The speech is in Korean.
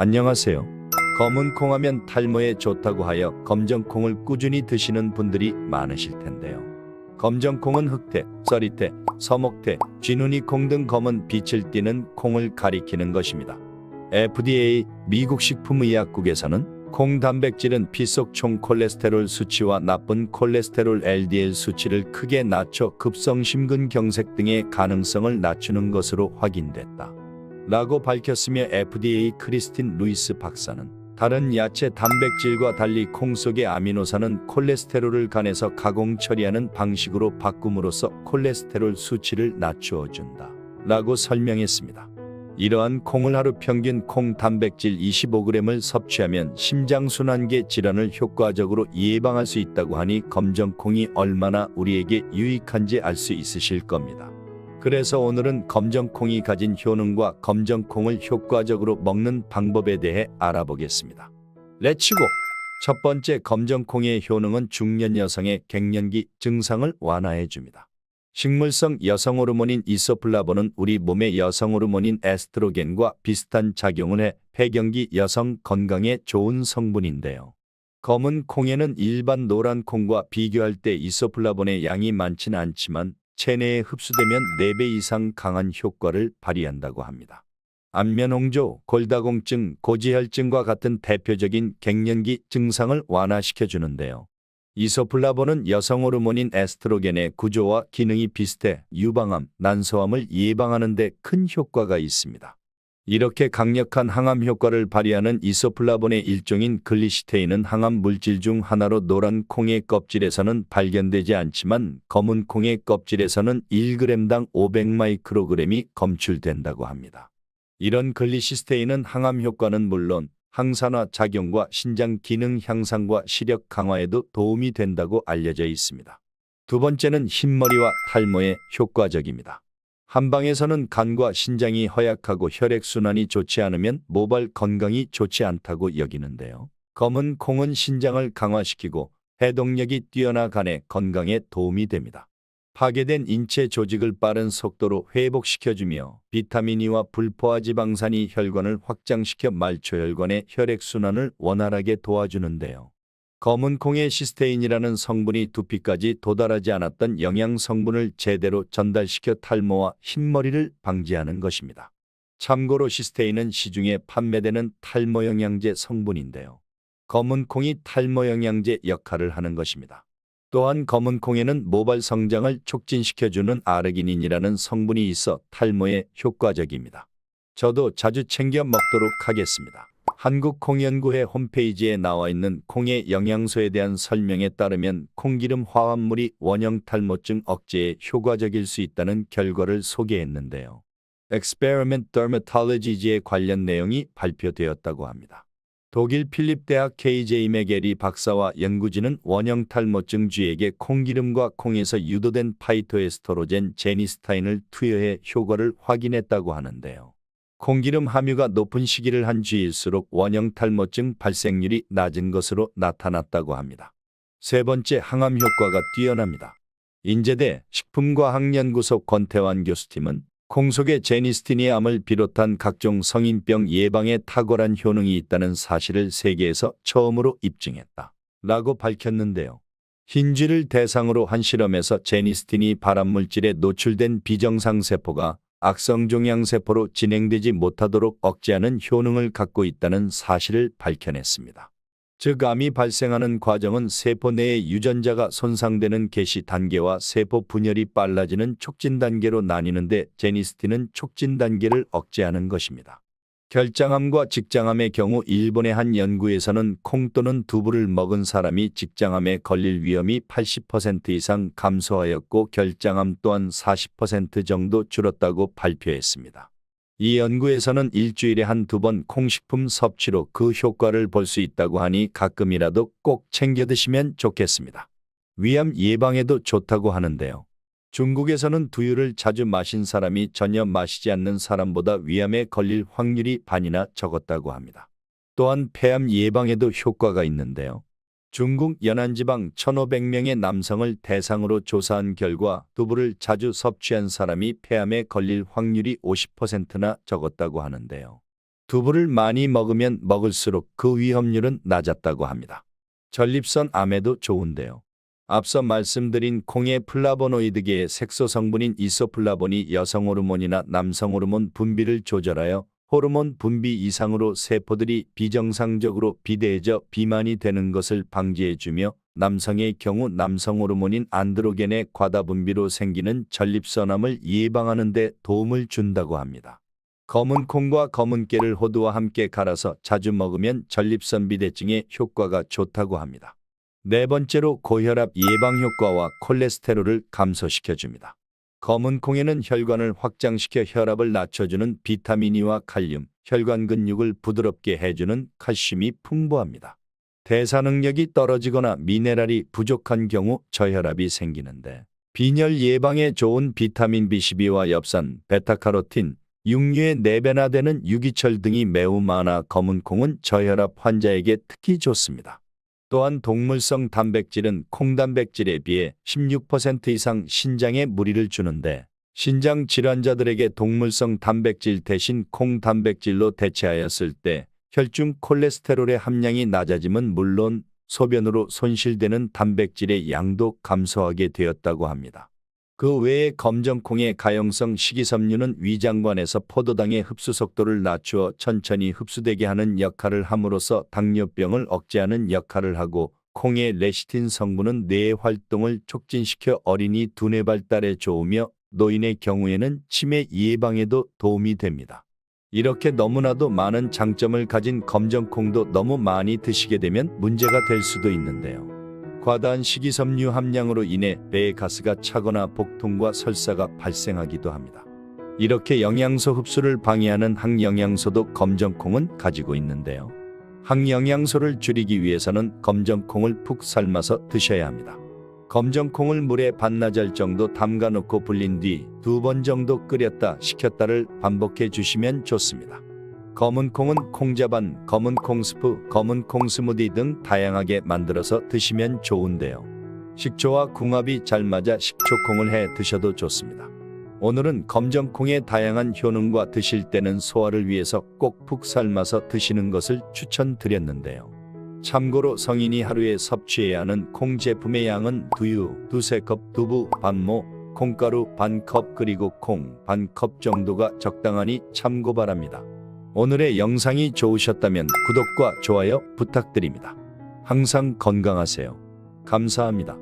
안녕하세요. 검은 콩하면 탈모에 좋다고 하여 검정콩을 꾸준히 드시는 분들이 많으실 텐데요. 검정콩은 흑태, 썰이태, 서목태, 쥐눈이콩 등 검은 빛을 띠는 콩을 가리키는 것입니다. FDA 미국 식품의약국에서는 콩 단백질은 피 속 총 콜레스테롤 수치와 나쁜 콜레스테롤 LDL 수치를 크게 낮춰 급성 심근경색 등의 가능성을 낮추는 것으로 확인됐다. 라고 밝혔으며 FDA 크리스틴 루이스 박사는 다른 야채 단백질과 달리 콩 속의 아미노산은 콜레스테롤을 간에서 가공 처리하는 방식으로 바꿈으로써 콜레스테롤 수치를 낮추어 준다. 라고 설명했습니다. 이러한 콩을 하루 평균 콩 단백질 25g을 섭취하면 심장순환계 질환을 효과적으로 예방할 수 있다고 하니 검정콩이 얼마나 우리에게 유익한지 알 수 있으실 겁니다. 그래서 오늘은 검정콩이 가진 효능과 검정콩을 효과적으로 먹는 방법에 대해 알아보겠습니다. 렛츠고! 첫 번째 검정콩의 효능은 중년 여성의 갱년기 증상을 완화해 줍니다. 식물성 여성 호르몬인 이소플라본은 우리 몸의 여성 호르몬인 에스트로겐과 비슷한 작용을 해 폐경기 여성 건강에 좋은 성분인데요. 검은 콩에는 일반 노란 콩과 비교할 때 이소플라본의 양이 많지는 않지만 체내에 흡수되면 4배 이상 강한 효과를 발휘한다고 합니다. 안면홍조, 골다공증, 고지혈증과 같은 대표적인 갱년기 증상을 완화시켜 주는데요. 이소플라본은 여성 호르몬인 에스트로겐의 구조와 기능이 비슷해 유방암, 난소암을 예방하는 데 큰 효과가 있습니다. 이렇게 강력한 항암 효과를 발휘하는 이소플라본의 일종인 글리시테인은 항암 물질 중 하나로 노란 콩의 껍질에서는 발견되지 않지만 검은 콩의 껍질에서는 1g당 500마이크로그램이 검출된다고 합니다. 이런 글리시스테인은 항암 효과는 물론 항산화 작용과 신장 기능 향상과 시력 강화에도 도움이 된다고 알려져 있습니다. 두 번째는 흰머리와 탈모에 효과적입니다. 한방에서는 간과 신장이 허약하고 혈액순환이 좋지 않으면 모발 건강이 좋지 않다고 여기는데요. 검은 콩은 신장을 강화시키고 해독력이 뛰어나 간의 건강에 도움이 됩니다. 파괴된 인체 조직을 빠른 속도로 회복시켜주며 비타민 E와 불포화 지방산이 혈관을 확장시켜 말초혈관의 혈액순환을 원활하게 도와주는데요. 검은 콩의 시스테인이라는 성분이 두피까지 도달하지 않았던 영양 성분을 제대로 전달시켜 탈모와 흰머리를 방지하는 것입니다. 참고로 시스테인은 시중에 판매되는 탈모 영양제 성분인데요. 검은 콩이 탈모 영양제 역할을 하는 것입니다. 또한 검은 콩에는 모발 성장을 촉진시켜주는 아르기닌이라는 성분이 있어 탈모에 효과적입니다. 저도 자주 챙겨 먹도록 하겠습니다. 한국콩연구회 홈페이지에 나와 있는 콩의 영양소에 대한 설명에 따르면 콩기름 화합물이 원형 탈모증 억제에 효과적일 수 있다는 결과를 소개했는데요. Experiment Dermatology지의 관련 내용이 발표되었다고 합니다. 독일 필립대학 KJ 메게리 박사와 연구진은 원형 탈모증 쥐에게 콩기름과 콩에서 유도된 파이토에스토로젠 제니스타인을 투여해 효과를 확인했다고 하는데요. 콩기름 함유가 높은 시기를 한 쥐일수록 원형 탈모증 발생률이 낮은 것으로 나타났다고 합니다. 세 번째 항암 효과가 뛰어납니다. 인제대 식품과학연구소 권태환 교수팀은 콩 속에 제니스틴이 암을 비롯한 각종 성인병 예방에 탁월한 효능이 있다는 사실을 세계에서 처음으로 입증했다. 라고 밝혔는데요. 흰쥐를 대상으로 한 실험에서 제니스틴이 발암물질에 노출된 비정상 세포가 악성종양세포로 진행되지 못하도록 억제하는 효능을 갖고 있다는 사실을 밝혀냈습니다. 즉 암이 발생하는 과정은 세포 내의 유전자가 손상되는 개시 단계와 세포 분열이 빨라지는 촉진 단계로 나뉘는데 제니스틴은 촉진 단계를 억제하는 것입니다. 결장암과 직장암의 경우 일본의 한 연구에서는 콩 또는 두부를 먹은 사람이 직장암에 걸릴 위험이 80% 이상 감소하였고 결장암 또한 40% 정도 줄었다고 발표했습니다. 이 연구에서는 일주일에 한 두 번 콩식품 섭취로 그 효과를 볼 수 있다고 하니 가끔이라도 꼭 챙겨 드시면 좋겠습니다. 위암 예방에도 좋다고 하는데요. 중국에서는 두유를 자주 마신 사람이 전혀 마시지 않는 사람보다 위암에 걸릴 확률이 반이나 적었다고 합니다. 또한 폐암 예방에도 효과가 있는데요. 중국 연안지방 1,500명의 남성을 대상으로 조사한 결과 두부를 자주 섭취한 사람이 폐암에 걸릴 확률이 50%나 적었다고 하는데요. 두부를 많이 먹으면 먹을수록 그 위험률은 낮았다고 합니다. 전립선 암에도 좋은데요. 앞서 말씀드린 콩의 플라보노이드계의 색소 성분인 이소플라본이 여성 호르몬이나 남성 호르몬 분비를 조절하여 호르몬 분비 이상으로 세포들이 비정상적으로 비대해져 비만이 되는 것을 방지해주며 남성의 경우 남성 호르몬인 안드로겐의 과다 분비로 생기는 전립선암을 예방하는 데 도움을 준다고 합니다. 검은 콩과 검은 깨를 호두와 함께 갈아서 자주 먹으면 전립선 비대증에 효과가 좋다고 합니다. 네 번째로 고혈압 예방 효과와 콜레스테롤을 감소시켜 줍니다. 검은 콩에는 혈관을 확장시켜 혈압을 낮춰주는 비타민 E와 칼륨, 혈관 근육을 부드럽게 해주는 칼슘이 풍부합니다. 대사 능력이 떨어지거나 미네랄이 부족한 경우 저혈압이 생기는데 빈혈 예방에 좋은 비타민 B12와 엽산, 베타카로틴, 육류에 4배나 되는 유기철 등이 매우 많아 검은 콩은 저혈압 환자에게 특히 좋습니다. 또한 동물성 단백질은 콩단백질에 비해 16% 이상 신장에 무리를 주는데 신장 질환자들에게 동물성 단백질 대신 콩단백질로 대체하였을 때 혈중 콜레스테롤의 함량이 낮아짐은 물론 소변으로 손실되는 단백질의 양도 감소하게 되었다고 합니다. 그 외에 검정콩의 가용성 식이섬유는 위장관에서 포도당의 흡수 속도를 낮추어 천천히 흡수되게 하는 역할을 함으로써 당뇨병을 억제하는 역할을 하고 콩의 레시틴 성분은 뇌의 활동을 촉진시켜 어린이 두뇌 발달에 좋으며 노인의 경우에는 치매 예방에도 도움이 됩니다. 이렇게 너무나도 많은 장점을 가진 검정콩도 너무 많이 드시게 되면 문제가 될 수도 있는데요. 과다한 식이섬유 함량으로 인해 배에 가스가 차거나 복통과 설사가 발생하기도 합니다. 이렇게 영양소 흡수를 방해하는 항영양소도 검정콩은 가지고 있는데요. 항영양소를 줄이기 위해서는 검정콩을 푹 삶아서 드셔야 합니다. 검정콩을 물에 반나절 정도 담가 놓고 불린 뒤 두 번 정도 끓였다 식혔다를 반복해 주시면 좋습니다. 검은 콩은 콩자반, 검은 콩 스프, 검은 콩 스무디 등 다양하게 만들어서 드시면 좋은데요. 식초와 궁합이 잘 맞아 식초콩을 해 드셔도 좋습니다. 오늘은 검정콩의 다양한 효능과 드실 때는 소화를 위해서 꼭 푹 삶아서 드시는 것을 추천드렸는데요. 참고로 성인이 하루에 섭취해야 하는 콩 제품의 양은 두유 두세 컵, 두부 반모, 콩가루 반 컵 그리고 콩 반 컵 정도가 적당하니 참고 바랍니다. 오늘의 영상이 좋으셨다면 구독과 좋아요 부탁드립니다. 항상 건강하세요. 감사합니다.